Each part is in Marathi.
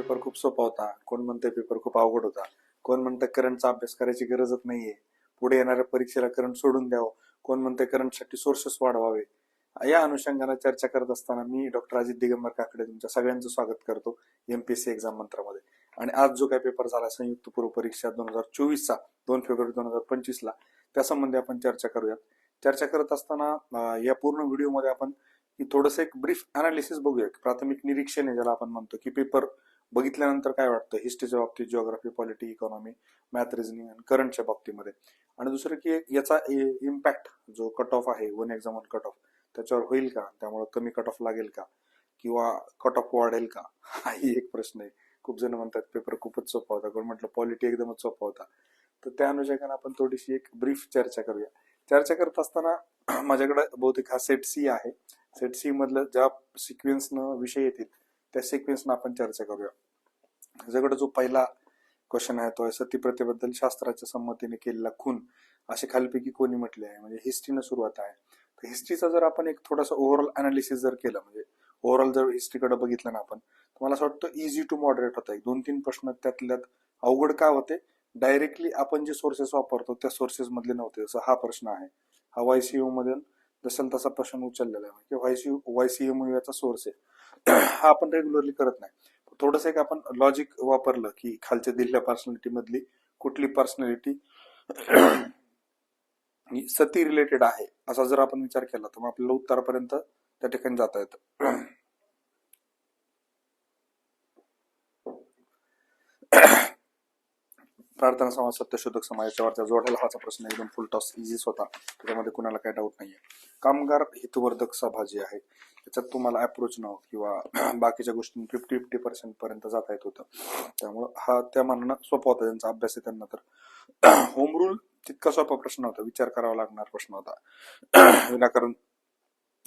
पेपर खूप सोपा होता. कोण म्हणते पेपर खूप अवघड होता. कोण म्हणतं करंटचा अभ्यास करायची गरजच नाहीये. पुढे येणाऱ्या परीक्षेला करंट सोडून द्यावं. कोण म्हणते करंटसाठी सोर्सेस वाढवावे. या अनुषंगाने चर्चा करत असताना मी डॉक्टर अजित दिगंबर काकडे तुमच्या सगळ्यांचं स्वागत करतो एमपीएससी एक्झाम मंत्रामध्ये. आणि आज जो काय पेपर झाला संयुक्त पूर्व परीक्षा दोन हजार चोवीसचा दोन फेब्रुवारी दोन हजार पंचवीसला त्यासंबंधी आपण चर्चा करूयात. चर्चा करत असताना या पूर्ण व्हिडिओमध्ये आपण की थोडंसं एक ब्रीफ अनालिसिस बघूया की प्राथमिक निरीक्षण आहे ज्याला आपण म्हणतो की पेपर बघितल्यानंतर काय वाटतं? हिस्ट्रीच्या बाबतीत geography polity economy math reasoning आणि करंटच्या बाबतीमध्ये. आणि दुसरं की याचा इम्पॅक्ट जो कट ऑफ आहे one exam one cut off त्याच्यावर होईल का? त्यामुळे कमी कट ऑफ लागेल का? किंवा कट ऑफ वाढेल का? हाही एक प्रश्न आहे. खूप जण म्हणतात पेपर खूपच सोपा होता. कोण म्हटलं पॉलिटी एकदमच सोपा होता. तर त्या अनुषंगाने आपण थोडीशी एक ब्रीफ चर्चा करूया. चर्चा करत असताना माझ्याकडे बहुतेक हा सेट सी आहे. सेट सी मधलं ज्या सिक्वेन्सनं विषय येतील त्या सिक्वेन्सनं आपण चर्चा करूया. माझ्याकडे जो पहिला क्वेश्चन आहे तो आहे सतीप्रथेबद्दल शास्त्राच्या संमतीने केलेला खून असे खालीपैकी कोणी म्हटले आहे? म्हणजे हिस्ट्रीनं सुरुवात आहे. तर हिस्ट्रीचा जर आपण एक थोडासा ओव्हरऑल अनालिसिस जर केलं म्हणजे ओव्हरऑल जर हिस्ट्रीकडे बघितलं ना आपण तर मला असं वाटतं इझी टू मॉडरेट होता. एक दोन तीन प्रश्न त्यातल्यात अवघड का होते? डायरेक्टली आपण जे सोर्सेस वापरतो त्या सोर्सेस मधले नव्हते. जसं हा प्रश्न आहे. हा वायसीयू मधून जसं तसा प्रश्न उचललेला आहे. म्हणजे वायसीयू वायसीयू याचा सोर्स आहे. हा आपण रेग्युलरली करत नाही. थोडस एक आपण लॉजिक वापरलं की खालच्या दिलेल्या पर्सनॅलिटी मधली कुठली पर्सनॅलिटी सती रिलेटेड आहे असा जर आपण विचार केला तर मग आपल्याला उत्तरापर्यंत त्या ठिकाणी जाता येतं. प्रार्थना समाज सत्यशोधक समाजाच्या वरच्या जोडायला हाचा प्रश्न एकदम फुल टॉस इझीच होता. त्याच्यामध्ये कुणाला काही डाऊट नाहीये. कामगार हितवर्धक सभा जी आहे त्याच्यात तुम्हाला अप्रोच न किंवा बाकीच्या गोष्टी फिफ्टी फिफ्टी पर्सेंट पर्यंत जाता येत होतं. त्यामुळं हा त्या मानानं सोपा होता त्यांचा अभ्यास आहे त्यांना तर. होम रूल तितका सोपा प्रश्न होता. विचार करावा लागणार प्रश्न होता. विनाकारण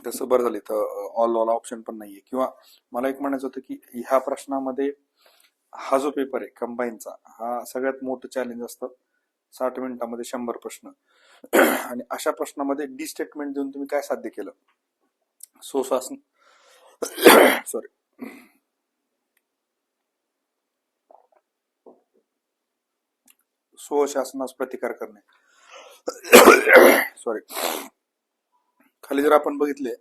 तसं बरं झालं तर ऑल ऑल ऑप्शन पण नाहीये. किंवा मला एक म्हणायचं होतं की ह्या प्रश्नामध्ये हा जो पेपर आहे कंबाईनचा हा सगळ्यात मोठं चॅलेंज असतं. साठ मिनिटामध्ये शंभर प्रश्न. आणि अशा प्रश्नामध्ये डी स्टेटमेंट देऊन तुम्ही काय साध्य केलं? सुशासन सॉरी स्वशासनास प्रतिकार करणे. सॉरी खाली जर आपण बघितले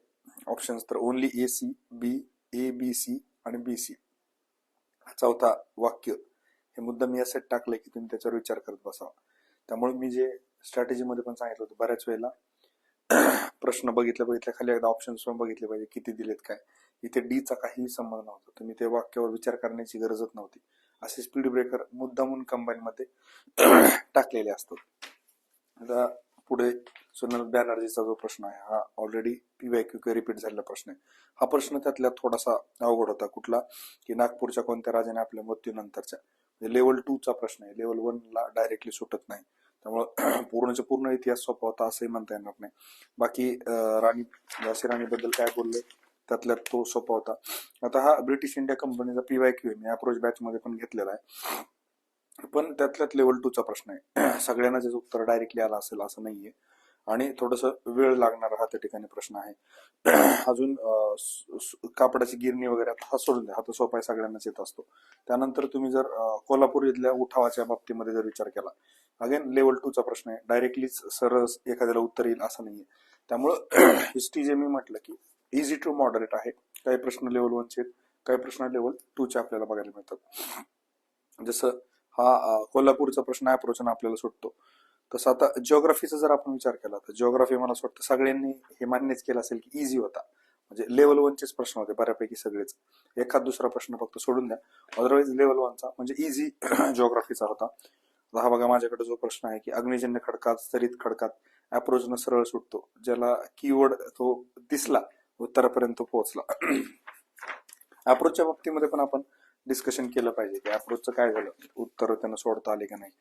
ऑप्शन्स तर only A C B A B C आणि बी सी चौथा वाक्य हे मुद्दा मी यासाठी टाकलंय की तुम्ही त्याच्यावर विचार करत बसावा. त्यामुळे मी जे स्ट्रॅटेजीमध्ये पण सांगितलं होतं बऱ्याच वेळेला प्रश्न बघितल्या बघितल्या खाली एकदा ऑप्शन्स पण बघितले पाहिजे किती दिलेत काय? इथे डी चा काहीही संबंध नव्हता. तुम्ही ते वाक्यावर विचार करण्याची गरजच नव्हती. असे स्पीड ब्रेकर मुद्दामून कंबाईन मध्ये टाकलेले असतात. आता पुढे सुनील बॅनर्जीचा जो प्रश्न आहे हा ऑलरेडी पीवायक्यू रिपीट झालेला प्रश्न आहे. हा प्रश्न त्यातल्या थोडासा अवघड होता. कुठला? की नागपूरच्या कोणत्या राजाने आपल्या मृत्यूनंतरच्या म्हणजे लेवल टू चा प्रश्न आहे. लेवल वनला डायरेक्टली सुटत नाही. त्यामुळं पूर्णच्या पूर्ण इतिहास सोपा होता असंही म्हणता येणार नाही. बाकी राणी झाशी राणीबद्दल काय बोलले? त्यातल्यात तो सोपा होता. आता हा ब्रिटिश इंडिया कंपनीचा पीवायक्यू आहे. मी अप्रोच बॅच मध्ये पण घेतलेला आहे. पण त्यातल्यात लेवल टूचा प्रश्न आहे. सगळ्यांना त्याचं उत्तर डायरेक्टली आलं असेल असं नाहीये. आणि थोडस वेळ लागणारा हा त्या ठिकाणी प्रश्न आहे. अजून कापडाची गिरणी वगैरे आता हा सोडून द्या. हा तर सोपा सगळ्यांनाच येत असतो. त्यानंतर तुम्ही जर कोल्हापूर इथल्या उठावाच्या बाबतीमध्ये जर विचार केला. अगेन लेवल टूचा प्रश्न आहे. डायरेक्टलीच सरस एखाद्याला उत्तर येईल असं नाहीये. त्यामुळं हिस्ट्री जे मी म्हटलं की इझी टू मॉडरेट आहे. काही प्रश्न लेवल वनचे आहेत. काही प्रश्न लेवल टू चे आपल्याला बघायला मिळतात. जसं हा कोल्हापूरचा प्रश्न अप्रोचन आपल्याला सुटतो. तसं आता जिओग्राफीचा जर आपण विचार केला तर जिओग्राफी मला असं वाटतं सगळ्यांनी हे मान्यच केलं असेल की इझी होता. म्हणजे लेवल वनचेच प्रश्न होते बऱ्यापैकी सगळेच. एखाद दुसरा प्रश्न फक्त सोडून द्या. अदरवाईज लेवल वनचा म्हणजे इझी जिओग्राफीचा होता. हा बघा माझ्याकडे जो प्रश्न आहे की अग्निजन्य खडकात स्तरित खडकात अप्रोचनं सरळ सुटतो. ज्याला कीवर्ड तो दिसला उत्तरापर्यंत पोहोचला. अप्रोचच्या बाबतीमध्ये पण आपण डिस्कशन केलं पाहिजे की अप्रोचचं काय झालं? उत्तर त्यांना सोडता आले का नाही?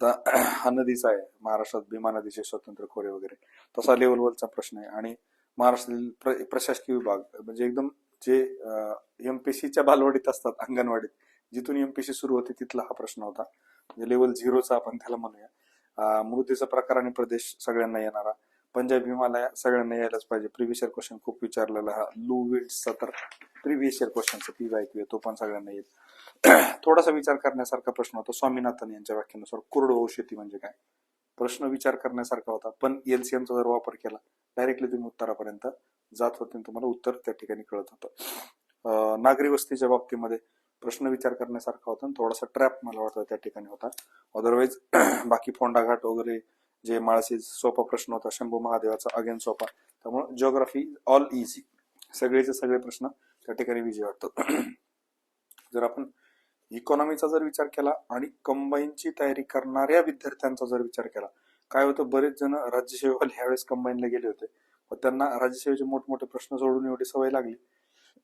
आता हा नदीचा आहे. महाराष्ट्रात भीमा नदीचे स्वतंत्र खोरे वगैरे. तसा लेवलवरचा प्रश्न आहे. आणि महाराष्ट्रातील प्र- प्रशासकीय विभाग म्हणजे एकदम जे एमपीसीच्या बालवाडीत असतात अंगणवाडीत जिथून एमपीसी सुरू होते तिथला हा प्रश्न होता. म्हणजे लेवल झिरोचा आपण त्याला म्हणूया. मृत्यूचा मृदेचा प्रकार आणि प्रदेश सगळ्यांना येणारा. पंजाबी मला सगळ्यांना यायलाच पाहिजे. प्रिव्हियस इयर क्वेश्चन खूप विचारलेला हा. लू विल्डचा तर प्रिव्हियस इयर क्वेश्चनचा पी वाय क्यू तो पण सगळ्यांना येईल. थोडासा विचार करण्यासारखा प्रश्न होता. स्वामीनाथन यांच्या व्याख्येनुसार कोरडवाहू शेती म्हणजे काय? प्रश्न विचार करण्यासारखा होता. पण एलसीएमचा जर वापर केला डायरेक्टली तुम्ही उत्तरापर्यंत जात होते आणि तुम्हाला उत्तर त्या ठिकाणी कळत होतं. नागरी वस्तीच्या बाबतीमध्ये प्रश्न विचार करण्यासारखा होता आणि थोडासा ट्रॅप मला वाटतं त्या ठिकाणी होता. अदरवाईज बाकी फोंडाघाट वगैरे जे माळशी सोपा प्रश्न होता शंभू महादेवाचा अगेन सोपा. त्यामुळे जिओग्राफी ऑल इझी सगळेचे सगळे प्रश्न त्या ठिकाणी विजय वाटतात जर आपण इकॉनॉमीचा जर विचार केला आणि कंबाईनची तयारी करणाऱ्या विद्यार्थ्यांचा जर विचार केला काय होतं बरेच जण राज्यसेवेवाले ह्यावेळेस कंबाईनला गेले होते. व त्यांना राज्यसेवेचे मोठमोठे प्रश्न सोडून एवढी सवय लागली.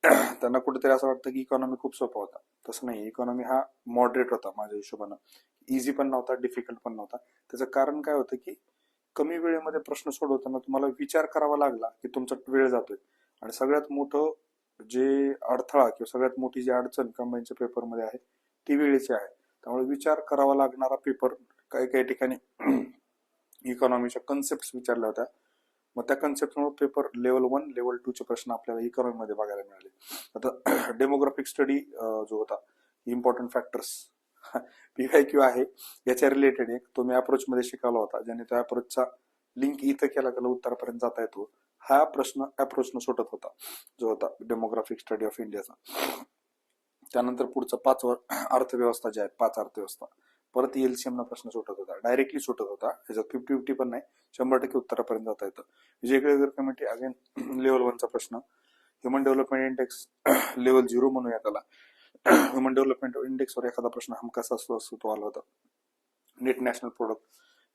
त्यांना कुठेतरी असं वाटतं की इकॉनॉमी खूप सोपा होता. तसं नाही इकॉनॉमी हा मॉडरेट होता माझ्या हिशोबानं. इझी पण नव्हता डिफिकल्ट पण नव्हता. त्याचं कारण काय होतं की कमी वेळेमध्ये प्रश्न सोडवताना तुम्हाला विचार करावा लागला की तुमचा वेळ जातोय. आणि सगळ्यात मोठं जे अडथळा किंवा सगळ्यात मोठी जी अडचण कंबाईनच्या पेपरमध्ये आहे ती वेळेची आहे. त्यामुळे विचार करावा लागणारा पेपर काही काही ठिकाणी इकॉनॉमीच्या कन्सेप्ट विचारल्या होत्या. मग त्या कन्सेप्टमुळे paper level one level two चे प्रश्न आपल्याला इकॉनॉमी मध्ये बघायला मिळाले. आता डेमोग्राफिक स्टडी जो होता इम्पॉर्टंट फॅक्टर्स पीवाय क्यू आहे. याच्या रिलेटेड एक तो मी अप्रोच मध्ये शिकवला होता ज्याने त्या अप्रोचचा लिंक इथं केला त्याला उत्तरापर्यंत जाता येतो. हा प्रश्न अप्रोचनं सुटत होता जो होता डेमोग्राफिक स्टडी ऑफ इंडियाचा त्यानंतर पुढचं पाच अर्थव्यवस्था जे आहेत पाच अर्थव्यवस्था. परत एलसीएम ना प्रश्न सुटत होता डायरेक्टली सुटत होता. याच्यात फिफ्टी फिफ्टी पण नाही शंभर टक्के उत्तरापर्यंत जाता येतं. विजय कमिटी अगेन लेवल वनचा प्रश्न. Human development index level zero म्हणूया त्याला. ह्युमन डेव्हलपमेंट इंडेक्सवर एखादा प्रश्न हमखास असतो असतो तो आला होता? नेट नॅशनल प्रोडक्ट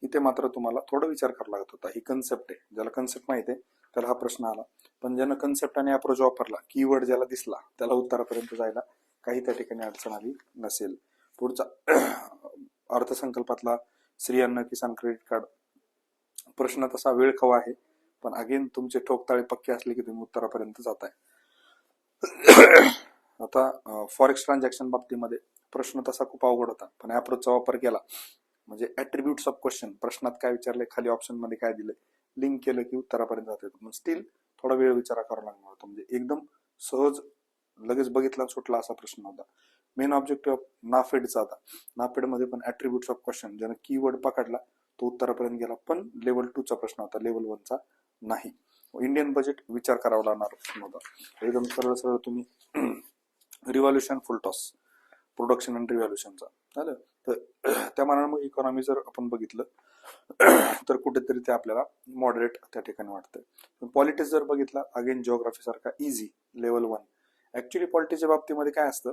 इथे मात्र तुम्हाला थोडा विचार करावा लागत होता. ही कन्सेप्ट आहे. ज्याला कन्सेप्ट माहिती आहे त्याला हा प्रश्न आला. पण ज्यानं कन्सेप्ट आणि अप्रोच वापरला कीवर्ड ज्याला दिसला त्याला उत्तरापर्यंत जायला काही त्या ठिकाणी अडचण आली नसेल. पुढचा अर्थसंकल्पातला स्त्रियांना अन्न किसान क्रेडिट कार्ड प्रश्न तसा वेळ खवा आहे. पण अगेन तुमचे ठोकताळे पक्के असले की तुम्ही उत्तरापर्यंत जाताय. आता फॉरेक्स ट्रान्झॅक्शन बाबतीमध्ये प्रश्न तसा खूप अवघड होता पण अप्रोचचा वापर केला. म्हणजे ॲट्रिब्यूट्स ऑफ क्वेश्चन प्रश्नात काय विचारले खाली ऑप्शनमध्ये काय दिले लिंक केलं की उत्तरापर्यंत जात येतं. पण स्टील थोडा वेळ विचारा करावा लागणार होता. म्हणजे एकदम सहज लगेच बघितला सुटला असा प्रश्न होता. मेन ऑब्जेक्टिव्ह ऑफ नाफेडचा होता. नाफेडमध्ये पण ऍट्रिब्युट्स ऑफ क्वेश्चन ज्यानं कीवर्ड पकडला तो उत्तरापर्यंत गेला. पण लेवल टूचा प्रश्न होता लेवल वनचा नाही. इंडियन बजेट विचार करावा लागणार प्रश्न होता. एकदम सरळ सरळ तुम्ही revolution full toss production and रिव्हॉल्युशनचा झालं? तर त्या मानाने मग इकॉनॉमी जर आपण बघितलं तर कुठेतरी ते आपल्याला मॉडरेट त्या ठिकाणी वाटतं पॉलिटिक्स जर बघितला अगेन जिओग्राफी सारखा इझी लेवल वन ऍक्च्युली पॉलिटिक्सच्या बाबतीमध्ये काय असतं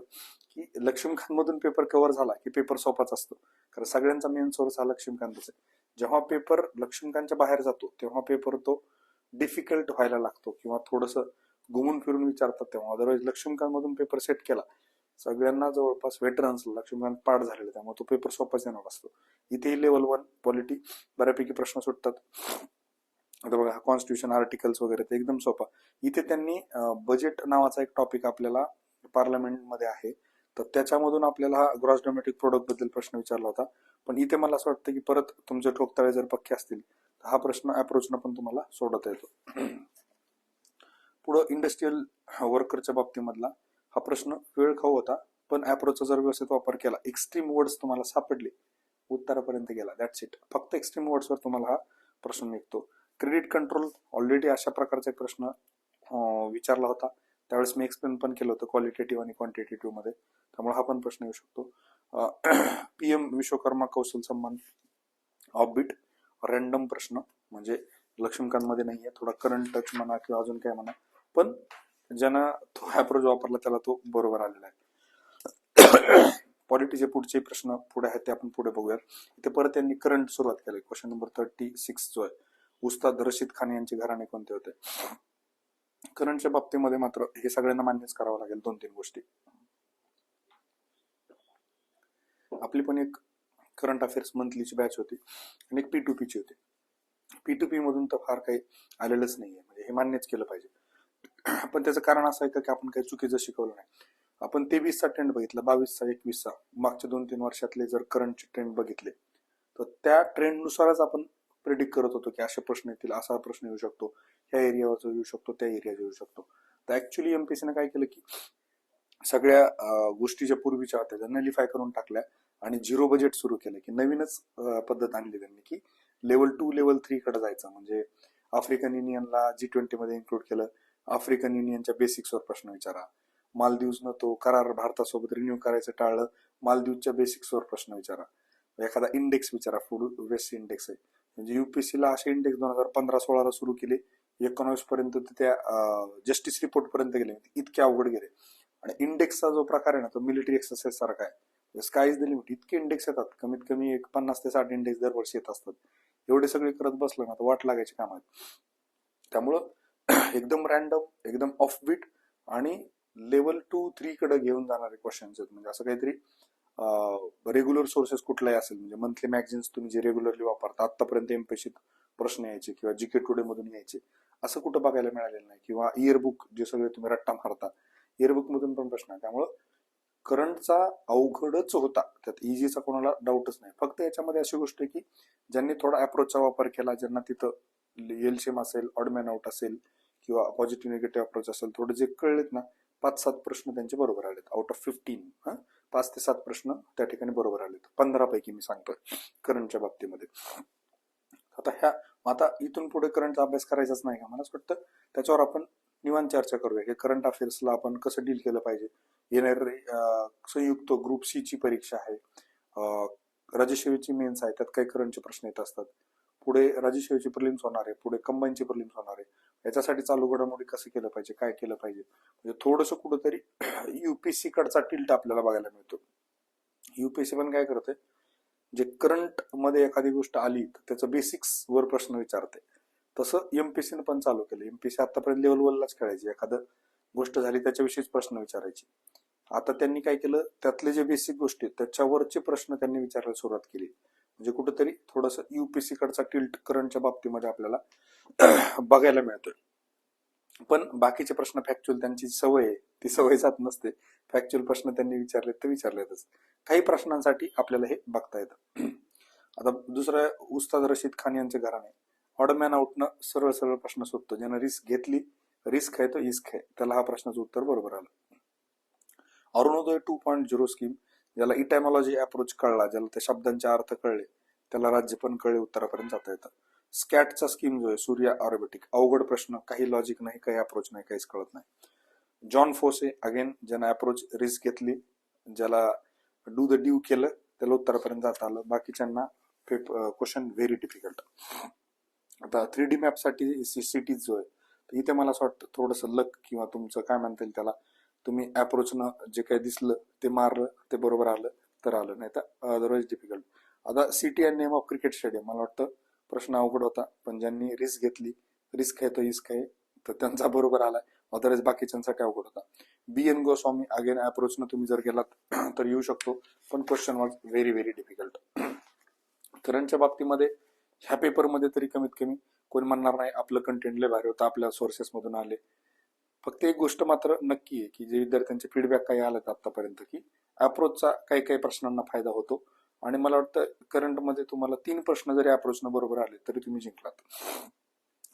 की लक्ष्मीकांतमधून पेपर कव्हर झाला की पेपर सोपाच असतो. कारण सगळ्यांचा मेन सोर्स हा लक्ष्मीकांतच आहे. जेव्हा पेपर लक्ष्मीकांतच्या बाहेर जातो तेव्हा पेपर तो डिफिकल्ट व्हायला लागतो किंवा थोडंसं घुमून फिरून विचारतात तेव्हा. अदरवाईज लक्ष्मीकांत मधून पेपर सेट केला. सगळ्यांना जवळपास वेटरन्स लक्ष्मीकांत पाठ झालेला. त्यामुळे तो पेपर सोपाच येणार असतो. इथेही लेवल वन पॉलिटी बऱ्यापैकी प्रश्न सुटतात. आता बघा कॉन्स्टिट्यूशन आर्टिकल्स वगैरे ते एकदम सोपा. इथे त्यांनी बजेट नावाचा एक टॉपिक आपल्याला पार्लमेंटमध्ये आहे. तर त्याच्यामधून आपल्याला हा ग्रॉस डोमेटिक प्रोडक्टबद्दल प्रश्न विचारला होता. पण इथे मला असं वाटतं की परत तुमचे ठोकताळे जर पक्के असतील तर हा प्रश्न अप्रोचनं पण तुम्हाला सोडवता येतो. पुढं इंडस्ट्रीयल वर्करच्या बाबतीमधला हा प्रश्न वेळ खाऊ होता. पण अप्रोचचा जर व्यवस्थित वापर केला एक्स्ट्रीम वर्ड्स तुम्हाला सापडले उत्तरापर्यंत गेला दॅट्स इट फक्त एक्स्ट्रीम वर्ड्सवर तुम्हाला हा प्रश्न निघतो. क्रेडिट कंट्रोल ऑलरेडी अशा प्रकारचा एक प्रश्न विचारला होता. त्यावेळेस मी एक्सप्लेन पण केलं होतं क्वालिटेटिव्ह आणि क्वांटिटेटिव्हमध्ये. त्यामुळे हा पण प्रश्न येऊ शकतो. पी एम विश्वकर्मा कौशल सन्मान ऑबिट रँडम प्रश्न म्हणजे लक्ष्मीकांत मध्ये नाहीये. थोडा करंट टच म्हणा किंवा अजून काय म्हणा. पण ज्यांना तो अप्रोच वापरला त्याला तो बरोबर आलेला आहे. पॉलिटीचे पुढचे प्रश्न पुढे आहेत ते आपण पुढे बघूयात. इथे परत त्यांनी करंट सुरुवात केली. क्वेश्चन नंबर थर्टी सिक्स जो आहे. उस्ताद रशीद खान यांचे घराणे कोणते होते? करंटच्या बाबतीमध्ये मात्र हे सगळ्यांना मान्यच करावं लागेल दोन तीन गोष्टी. आपली पण एक करंट अफेअर्स मंथलीची बॅच होती आणि एक पी टू पीची होती. पी टू पी मधून तर फार काही आलेलंच नाहीये. म्हणजे हे मान्यच केलं पाहिजे. पण त्याचं कारण असं आहे की आपण काही चुकीचं शिकवलं नाही. आपण तेवीसचा ट्रेंड बघितला बावीसचा एकवीसचा. मागच्या दोन तीन वर्षातले जर करंटचे ट्रेंड बघितले तर त्या ट्रेंडनुसारच आपण प्रिडिक्ट करत होतो की असे प्रश्न येतील असा प्रश्न येऊ शकतो. ह्या एरियावरचा येऊ शकतो त्या एरियावर येऊ शकतो. तर ऍक्च्युली एमपीसीने काय केलं की सगळ्या गोष्टी ज्या पूर्वीच्या होत्या त्या नलिफाय करून टाकल्या आणि झिरो बजेट सुरू केलं की नवीनच पद्धत आणली त्यांनी की लेवल टू लेवल थ्री कडे जायचं. म्हणजे आफ्रिकन युनियनला जी ट्वेंटी मध्ये इन्क्लूड केलं आफ्रिकन युनियनच्या बेसिक्सवर प्रश्न विचारा. मालदीवजनं तो करार भारतासोबत रिन्यू करायचं टाळलं मालदीवच्या बेसिक्सवर प्रश्न विचारा. एखादा इंडेक्स विचारा फूड वेस्ट इंडेक्स आहे. म्हणजे युपीएससीला असे इंडेक्स दोन हजार पंधरा सोळाला सुरू केले एकोणावीस पर्यंत ते त्या जस्टिस रिपोर्ट पर्यंत गेले. इतके अवघड गेले. आणि इंडेक्सचा जो प्रकार आहे ना तो मिलिटरी एक्सरसाइज सारखा आहे. स्काय इज द लिमिट इतके इंडेक्स येतात. कमीत कमी एक पन्नास ते साठ इंडेक्स दरवर्षी येत असतात. एवढे सगळे करत बसलं ना तर वाट लागायची काम आहेत त्यामुळं एकदम रॅन्डम एकदम ऑफ बीट आणि लेवल टू थ्री कडे घेऊन जाणारे क्वेश्चन्स आहेत. म्हणजे असं काहीतरी रेग्युलर सोर्सेस कुठलाही असेल म्हणजे मंथली मॅगझिन्स तुम्ही जे रेग्युलरली वापरता आतापर्यंत एमपीशी प्रश्न यायचे किंवा जीके टुडे मधून यायचे. असं कुठं बघायला मिळालेलं नाही. किंवा इयरबुक जे सगळे तुम्ही रट्टा मारता इयरबुक मधून पण प्रश्न आहे. त्यामुळं करंटचा अवघडच होता. त्यात इझीचा कोणाला डाऊटच नाही. फक्त याच्यामध्ये अशी गोष्ट आहे की ज्यांनी थोडा अप्रोचचा वापर केला ज्यांना तिथं एलशेम असेल ऑडमॅन आउट असेल किंवा पॉझिटिव्ह निगेटिव्ह अप्रोच असेल थोडे जे कळलेत ना पाच सात प्रश्न त्यांचे बरोबर आलेत. आउट ऑफ फिफ्टीन हा? पाच ते सात प्रश्न त्या ठिकाणी बरोबर आलेत. पंधरा पैकी मी सांगतोय करंटच्या बाबतीमध्ये. आता ह्या आता इथून पुढे करंटचा अभ्यास करायचाच नाही का? मला वाटतं त्याच्यावर आपण निवांत चर्चा करूया. की करंट अफेअर्सला आपण कसं डील केलं पाहिजे? येणारे संयुक्त ग्रुप सी ची परीक्षा आहे. राजसेवेची मेन्स आहे त्यात काही करंटचे प्रश्न येत असतात. पुढे राजसेवेची प्रिलिम्स होणार आहे. पुढे कंबाईनची प्रिलिम्स होणार आहे याच्यासाठी चालू घडामोडी कसं केलं पाहिजे काय केलं पाहिजे? म्हणजे थोडंसं कुठंतरी युपीएससी कडचा टिल्ट आपल्याला बघायला मिळतो. युपीएससी पण काय करते जे करंटमध्ये एखादी गोष्ट आली तर त्याचं बेसिक्स वर प्रश्न विचारते तसं एमपीसीने पण चालू केलं. एमपीसी आतापर्यंत लेवल वनलाच खेळायची. एखादं गोष्ट झाली त्याच्याविषयीच प्रश्न विचारायची. आता त्यांनी काय केलं त्यातले जे बेसिक गोष्टी आहेत, त्याच्यावरचे प्रश्न त्यांनी विचारायला सुरुवात केली. म्हणजे कुठंतरी थोडस युपीएससी कडचा टिल्ट करंटच्या बाबतीमध्ये आपल्याला बघायला मिळतोय. पण बाकीचे प्रश्न फॅक्च्युअल त्यांची सवय आहे ती सवय जात नसते. फॅक्च्युअल प्रश्न त्यांनी विचारले तर विचारलेतच. काही प्रश्नांसाठी आपल्याला हे बघता येतं. आता दुसरं उस्ताद रशीद खान यांचे घराणे ऑडमॅन आउटनं सरळ सरळ प्रश्न सुटतो ज्यानं रिस्क घेतली रिस्क आहे तो इस्क आहे. त्याला हा प्रश्नाचं उत्तर बरोबर आलं. Arunodaya two point zero scheme ज्याला इटॅमॉलॉजी अप्रोच कळला ज्याला त्या शब्दांचे अर्थ कळले त्याला राज्य पण कळले उत्तरापर्यंत जाता येतं. स्कॅटचा स्कीम जो आहे सूर्या ऑर्बिटिक अवघड प्रश्न काही लॉजिक नाही काही अप्रोच नाही काहीच कळत नाही. जॉन फोसे अगेन ज्यानं अप्रोच रिस्क घेतली ज्याला डू द ड्यू केलं त्याला उत्तरापर्यंत जाता आलं. बाकीच्यांना क्वेश्चन व्हेरी डिफिकल्ट आता थ्री डी मॅपसाठी सिटीज जो आहे इथे मला असं वाटतं थोडंसं लक किंवा तुमचं काय म्हणता येईल त्याला तुम्ही अप्रोचनं जे काही दिसलं ते मारलं ते बरोबर आलं तर आलं. नाही तर अदरवाईज डिफिकल्ट आता city and name of cricket stadium मला वाटतं प्रश्न अवघड होता पण ज्यांनी रिस्क घेतली रिस्क आहे तो इस्क आहे तर त्यांचा बरोबर आलाय. अदरवाईज बाकीच्यांसाठी अवघड होता? बी एन गोस्वामी अगेन अप्रोचनं तुम्ही जर गेलात तर येऊ शकतो पण question was very very difficult करंटच्या बाबतीमध्ये ह्या पेपरमध्ये तरी कमीत कमी कोणी म्हणणार नाही आपलं कंटेंट लय भारी होतं आपल्या सोर्सेसमधून आले. फक्त एक गोष्ट मात्र नक्की आहे की जे विद्यार्थ्यांचे फीडबॅक काही आलेत आतापर्यंत की अप्रोचचा काही काही प्रश्नांना फायदा होतो. आणि मला वाटतं करंटमध्ये तुम्हाला तीन प्रश्न जरी अप्रोचनं बरोबर आले तरी तुम्ही जिंकलात.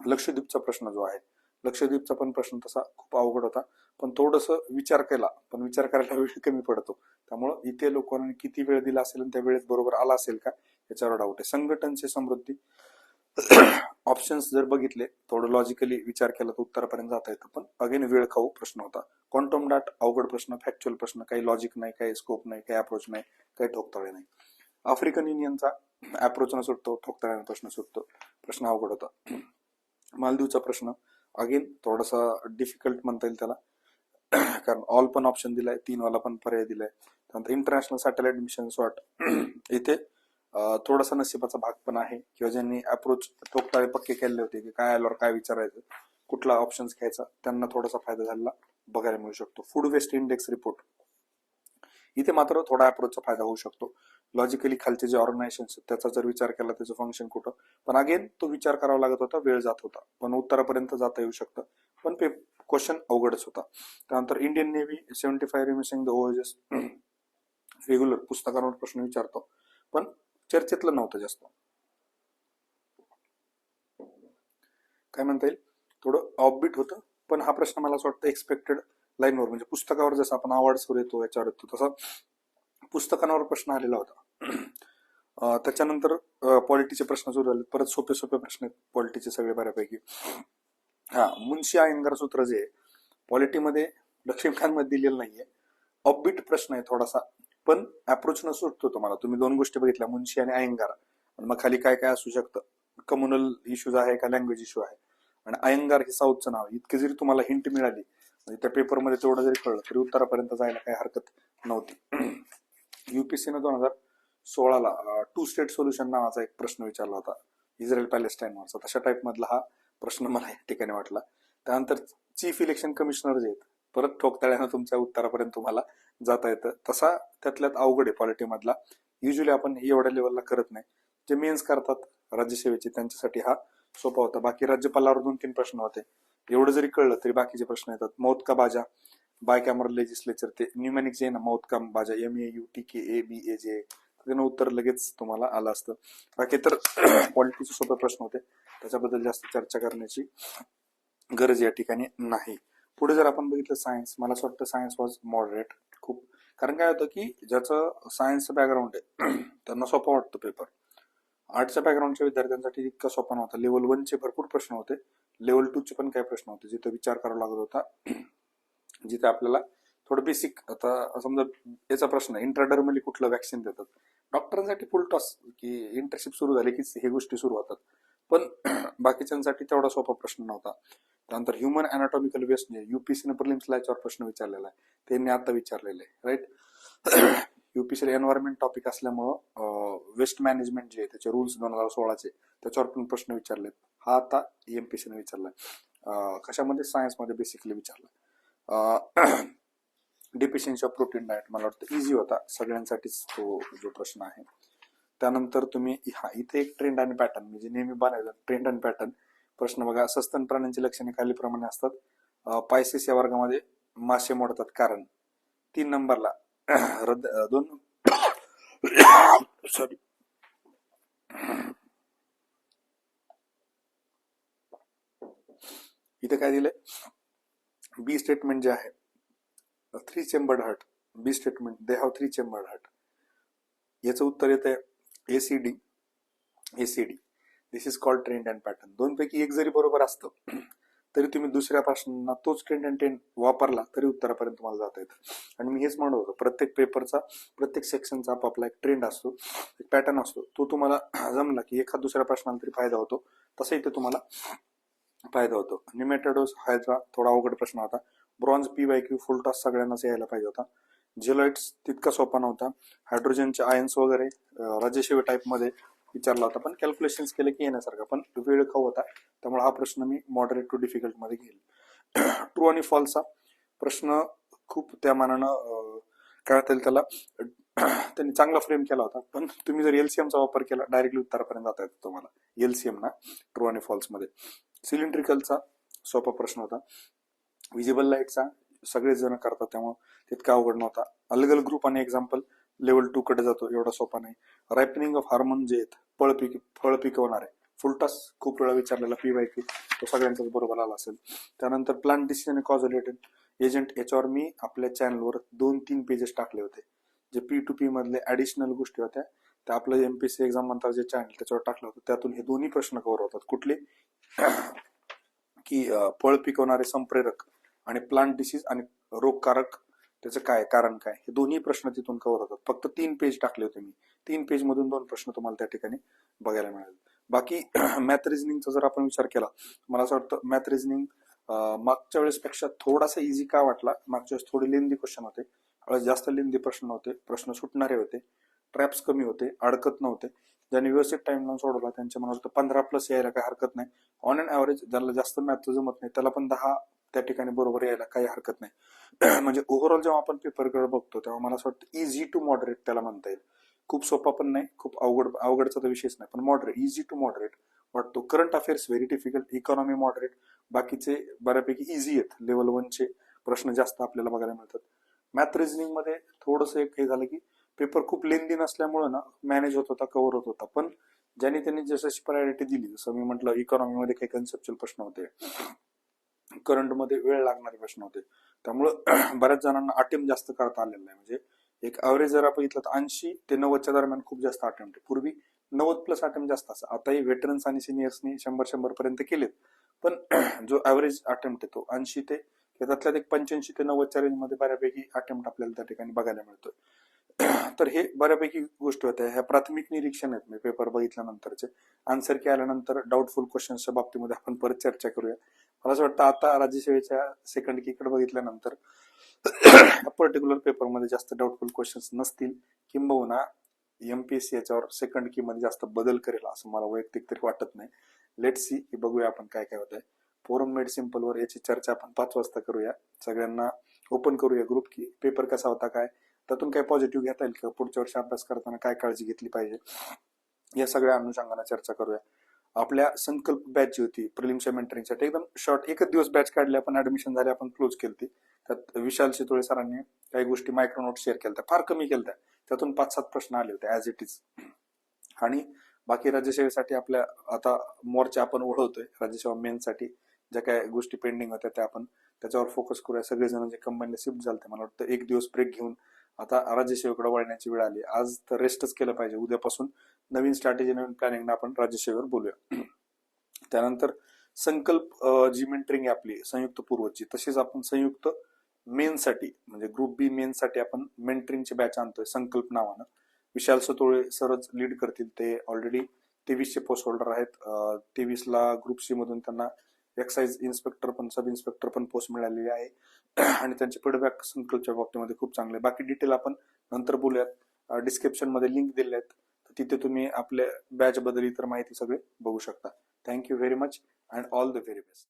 लक्षद्वीपचा प्रश्न जो आहे लक्षद्वीपचा पण प्रश्न तसा खूप अवघड होता पण थोडस विचार केला पण विचार करायला वेळ कमी पडतो. त्यामुळं इथे लोकांनी किती वेळ दिला असेल आणि त्या वेळेत बरोबर आला असेल का याच्यावर डाऊट आहे. संघटनचे समृद्धी ऑप्शन्स जर बघितले थोडं लॉजिकली विचार केला तर उत्तरापर्यंत जाता येतं पण अगेन वेळ खाऊ प्रश्न होता. क्वांटम डाट अवघड प्रश्न फॅक्च्युअल प्रश्न काही लॉजिक नाही काही स्कोप नाही काही अप्रोच नाही काही ठोकताळे नाही. आफ्रिकन युनियनचा अप्रोच न सुटतो ठोकताळ्याने प्रश्न सुटतो प्रश्न अवघड होता. मालदीवचा प्रश्न अगेन थोडासा डिफिकल्ट म्हणता येईल त्याला. कारण ऑल पण ऑप्शन दिलाय तीन वाला पण पर्याय दिलाय. त्यानंतर इंटरनॅशनल सॅटेलाइट मिशन सॉट इथे थोडासा नशिबाचा भाग पण आहे. किंवा ज्यांनी अप्रोच ठोकताळे पक्के केले होते की काय आल्यावर काय विचारायचं कुठला ऑप्शन घ्यायचा त्यांना थोडासा फायदा झालेला बघायला मिळू शकतो. फूड वेस्ट इंडेक्स रिपोर्ट इथे मात्र थोडा अप्रोचचा फायदा होऊ शकतो. लॉजिकली खालचे जे ऑर्गनायझेशन त्याचा जर विचार केला त्याचं फंक्शन कुठं? पण अगेन तो विचार करावा लागत होता वेळ जात होता. पण उत्तरापर्यंत जाता येऊ शकतं. पण पे क्वेश्चन अवघडच होता. त्यानंतर Indian navy seventy five reminiscing the ओएजेस regular पुस्तकांवर प्रश्न विचारतो. पण चर्चेतलं नव्हतं जास्त. काय म्हणता येईल? थोडं ऑफबीट होतं पण हा प्रश्न मला असं वाटतं एक्सपेक्टेड लाईनवर म्हणजे पुस्तकावर जसं आपण अवॉर्ड्सवर येतो याच्यावर येतो तसा पुस्तकांवर प्रश्न आलेला होता. त्याच्यानंतर पॉलिटीचे प्रश्न सुरू झाले परत सोपे सोपे प्रश्न आहेत पॉलिटीचे सगळे बऱ्यापैकी. हा मुन्शी आयंगार सूत्र जे आहे पॉलिटीमध्ये लक्ष्मीकांतमध्ये दिलेलं नाहीये. अपबीट प्रश्न आहे थोडासा. पण अप्रोच न सुटतो तुम्हाला. तुम्ही दोन गोष्टी बघितल्या मुन्शी आणि अयंगार आणि मग खाली काय काय असू शकतं? कम्युनल इश्यूज आहे का लँग्वेज इश्यू आहे? आणि अयंगार हे साऊथचं नाव आहे. इतकी जरी तुम्हाला हिंट मिळाली म्हणजे त्या पेपरमध्ये तेवढं जरी कळलं तरी उत्तरापर्यंत जायला काही हरकत नव्हती. युपीएससीनं दोन हजार सोळाला टू स्टेट सोल्युशन नावाचा एक प्रश्न विचारला होता. इस्रायल पॅलेस्टाईनवरचा. तशा टाईप मधला हा प्रश्न मला या ठिकाणी वाटला. त्यानंतर चीफ इलेक्शन कमिशनर जे आहेत परत ठोकताळ्यानं तुमच्या उत्तरापर्यंत तुम्हाला जाता येतं. तसा त्यातल्यात अवघड आहे पॉलिटीमधला युजली आपण हे एवढ्या लेवलला करत नाही. जे मेन्स करतात राज्यसेवेचे त्यांच्यासाठी हा सोपा होता. बाकी राज्यपालावर दोन तीन प्रश्न होते. एवढं जरी कळलं तरी बाकीचे प्रश्न येतात. मौत का बाजा बाय कॅमरल लेजिस्लेचर ते न्यूमॅनिक जे आहे ना मौत का बाजा M A U T K A B A J त्यानं उत्तर लगेच तुम्हाला आलं असतं. बाकी तर पॉलिटिक्सचे सोपे प्रश्न होते. त्याच्याबद्दल जास्त चर्चा करण्याची गरज या ठिकाणी नाही. पुढे जर आपण बघितलं सायन्स मला असं वाटतं सायन्स वॉज मॉडरेट खूप. कारण काय होतं की ज्याचं सायन्सचं बॅकग्राऊंड आहे त्यांना सोपा वाटतं पेपर आर्टच्या बॅकग्राऊंडच्या विद्यार्थ्यांसाठी इतका सोपा नव्हता. लेवल वनचे भरपूर प्रश्न होते. लेवल टूचे पण काही प्रश्न होते. जिथे विचार करावा लागत होता जिथे आपल्याला थोडं बेसिक आता समजा याचा प्रश्न इंट्राडर्मली कुठलं वॅक्सिन देतात? डॉक्टरांसाठी फुल टॉस की इंटर्नशिप सुरू झाली की हे गोष्टी सुरू होतात. पण बाकीच्यांसाठी तेवढा सोपा प्रश्न नव्हता. त्यानंतर ह्युमन अनाटॉमिकल वेस्ट जे युपीसीने प्रिलिम्सला याच्यावर प्रश्न विचारलेला आहे. त्यांनी आता विचारलेले आहे राईट युपीसी एन्व्हायरमेंट टॉपिक असल्यामुळं वेस्ट मॅनेजमेंट जे आहे त्याचे रुल्स दोन हजार सोळाचे त्याच्यावर पण प्रश्न विचारलेत. हा आता एमपीसीने विचारलाय. कशामध्ये? सायन्समध्ये बेसिकली विचारला डिफिशियन्सी ऑफ प्रोटीन डाएट मला वाटतं इझी होता. सगळ्यांसाठीच तो जो प्रश्न आहे. त्यानंतर तुम्ही हा इथे एक ट्रेंड आणि पॅटर्न म्हणजे नेहमी बनायचं. ट्रेंड आणि पॅटर्न प्रश्न बघा. सस्तन प्राण्यांची लक्षणे खालीप्रमाणे असतात. पायसेस या वर्गामध्ये मासे मोडतात. कारण तीन नंबरला रद्द दोन सॉरी इथे काय दिलंय? बी स्टेटमेंट जे आहे three chambered heart B statement they have three chambered heart याचं उत्तर येत आहे ACD ACD this is called trend and pattern दोनपैकी एक जरी बरोबर असतं तरी तुम्ही दुसऱ्या प्रश्नांना तोच ट्रेंड अँड ट्रेंड वापरला तरी उत्तरापर्यंत तुम्हाला जाता येतं. आणि मी हेच म्हणत होतो प्रत्येक पेपरचा प्रत्येक सेक्शनचा आपापला एक ट्रेंड असतो एक पॅटर्न असतो. तो तुम्हाला जमला की एखाद दुसऱ्या प्रश्नाला तरी फायदा होतो. तसं इथे तुम्हाला फायदा होतो. निमेटोडोस हायड्रा थोडा अवघड प्रश्न होता. Bronze P Y Q full toss सगळ्यांनाच यायला पाहिजे होता. जेलॉइट्स तितका सोपा नव्हता. हायड्रोजनचे आयन्स वगैरे राजेशिवी टाईपमध्ये विचारला होता. पण कॅल्क्युलेशन्स केले की येण्यासारखा. पण वेळ खाऊ होता. त्यामुळे हा प्रश्न मी मॉडरेट टू डिफिकल्टमध्ये घेईल. ट्रू आणि फॉल्सचा प्रश्न खूप त्या मानानं काय येईल त्याला. त्यांनी चांगला फ्रेम केला होता. पण तुम्ही जर एलसीएमचा वापर केला डायरेक्टली उत्तरापर्यंत जाता येतो तुम्हाला. एलसीएम ना ट्रू आणि फॉल्समध्ये सिलेंड्रिकलचा सोपा प्रश्न होता. विजिबल लाईटचा सगळेच जण करतात त्यामुळे. तितका अवघड नव्हता. अलगल ग्रुप आणि एक्झाम्पल लेवल टू कडे जातो. एवढा सोपा नाही. रायपनिंग ऑफ हार्मोन जे आहेत फळ पिक फळ पिकवणारे. फुलटास खूप वेळा विचारलेला पी वाय तो सगळ्यांचाच बरोबर आला असेल. त्यानंतर प्लांट डिसिजन कॉझोलेटेड एजंट याच्यावर मी आपल्या चॅनलवर दोन तीन पेजेस टाकले होते. जे पी टू पी मधले ऍडिशनल गोष्टी होत्या त्या आपलं एमपीसी एक्झाम नंतर जे चॅनल त्याच्यावर टाकलं होतं त्यातून हे दोन्ही प्रश्न कव्हर होतात. कुठले? की फळ पिकवणारे संप्रेरक. आणि प्लांट डिसीज आणि रोगकारक त्याचं काय कारण काय? हे दोन्ही प्रश्न तिथून कव्हर होतात. फक्त तीन पेज टाकले होते मी. तीन पेज मधून दोन प्रश्न तुम्हाला त्या ठिकाणी बघायला मिळेल. बाकी मॅथ रिझनिंगचा जर आपण विचार केला मला असं वाटतं मॅथ रिझनिंग मागच्या वेळेसपेक्षा थोडासा इझी का वाटला? मागच्या वेळेस थोडे लेंदी क्वेश्चन होते. जास्त लेंदी प्रश्न होते प्रश्न सुटणारे होते. ट्रॅप्स कमी होते. अडकत नव्हते. ज्यांनी व्यवस्थित टाइम लावून सोडवला त्यांच्या मनावर पंधरा प्लस यायला काही हरकत नाही. ऑन अँड ॲव्हरेज ज्याला जास्त मॅथ जमत नाही त्याला पण दहा त्या ठिकाणी बरोबर यायला काही हरकत नाही. म्हणजे ओव्हरऑल जेव्हा आपण पेपरकडे बघतो तेव्हा मला असं वाटतं इझी टू मॉडरेट त्याला म्हणता येईल. खूप सोपा पण नाही खूप अवघड अवघडचा तर विषयच नाही. पण मॉडरेट इझी टू मॉडरेट वाटतो. Current affairs very difficult economy moderate बाकीचे बऱ्यापैकी इझी आहेत. लेवल वनचे प्रश्न जास्त आपल्याला बघायला मिळतात. मॅथ रिझनिंगमध्ये थोडंसं एक हे झालं की पेपर खूप लेंदी नसल्यामुळं ना मॅनेज होत होता कव्हर होत होता. पण ज्यांनी त्यांनी जशी प्रायोरिटी दिली जसं मी म्हटलं इकॉनॉमीमध्ये काही कन्सेप्च्युअल प्रश्न होते. करंटमध्ये वेळ लागणारे प्रश्न होते. त्यामुळं बऱ्याच जणांना अटेम्प्ट जास्त करता आलेलं नाही. म्हणजे एक ॲव्हरेज जर आपण बघितलं तर ऐंशी ते नव्वदच्या दरम्यान खूप जास्त अटेम्प्ट आहे पूर्वी नव्वद प्लस अटेम्प्ट जास्त असं. आताही वेटरन्स आणि सिनियर्सनी शंभर शंभर पर्यंत केलेत. पण जो ॲव्हरेज अटेम्प्ट येतो ऐंशी ते त्यातल्या त्यातल्यात एक पंच्याऐंशी ते नव्वदच्या रेंजमध्ये बऱ्यापैकी अटेम्प्ट आपल्याला त्या ठिकाणी बघायला मिळतोय. तर हे बऱ्यापैकी गोष्टी होत्या. ह्या प्राथमिक निरीक्षण आहेत. मी पेपर बघितल्यानंतरचे. आन्सर की आल्यानंतर डाऊटफुल क्वेश्चन्सच्या बाबतीमध्ये आपण परत चर्चा करूया. मला असं वाटतं आता राज्यसेवेच्या सेकंड कीकडे बघितल्यानंतर पर्टिक्युलर पेपरमध्ये जास्त डाऊटफुल क्वेश्चन्स नसतील. किंबहुना यम पी एस सी याच्यावर सेकंड की मध्ये जास्त बदल करेल असं मला वैयक्तिक तरी वाटत नाही. लेट सी की बघूया आपण काय काय होतंय. फोरम मेड सिम्पलवर याची चर्चा आपण पाच वाजता करूया. सगळ्यांना ओपन करूया ग्रुप की पेपर कसा होता काय? त्यातून काय पॉझिटिव्ह घेता येईल का पुढच्या वर्षी अभ्यास करताना काय काळजी घेतली पाहिजे? या सगळ्या अनुषंगाने चर्चा करूया. आपल्या संकल्प बॅच जी होती प्रिलिमच्या मेंटरिंगसाठी एकदम शॉर्ट एकच दिवस बॅच काढली आपण ऍडमिशन झाली आपण क्लोज केली त्यात विशाल शितोळे सरांनी काही गोष्टी मायक्रोनोट शेअर केल्या फार कमी केल्या त्यातून पाच सात प्रश्न आले होते ऍज इट इज आणि बाकी राज्यसेवेसाठी आपल्या आता मोर्चा आपण ओढवतोय राज्यसेवा मेनसाठी ज्या काय गोष्टी पेंडिंग होत्या त्या आपण त्याच्यावर फोकस करूया. सगळेजण जे कंबाईनला शिफ्ट झाले मला वाटतं एक दिवस ब्रेक घेऊन आता राज्यसेवेकडे वळण्याची वेळ आली. आज तर रेस्टच केलं पाहिजे. उद्यापासून नवीन स्ट्रॅटेजी नवीन प्लॅनिंग आपण राज्यसेवेवर बोलूया. त्यानंतर संकल्प जी मेंटरिंग आहे आपली संयुक्त पूर्वची तसेच आपण संयुक्त मेनसाठी म्हणजे ग्रुप बी मेनसाठी आपण मेंटरिंगची बॅच आणतोय संकल्प नावानं. विशाल सतोळे सरच लीड करतील ते ऑलरेडी तेवीसचे पोस्ट होल्डर आहेत. तेवीसला ग्रुप सी मधून त्यांना एक्साईज इन्स्पेक्टर पण सब इन्स्पेक्टर पण पोस्ट मिळालेली आहे. आणि त्यांचे फीडबॅक संकल्पच्या बाबतीमध्ये खूप चांगले. बाकी डिटेल आपण नंतर बोलूयात. डिस्क्रिप्शनमध्ये लिंक दिले आहेत तर तिथे तुम्ही आपल्या बॅच बद्दल इतर माहिती सगळे बघू शकता. Thank you very much and all the very best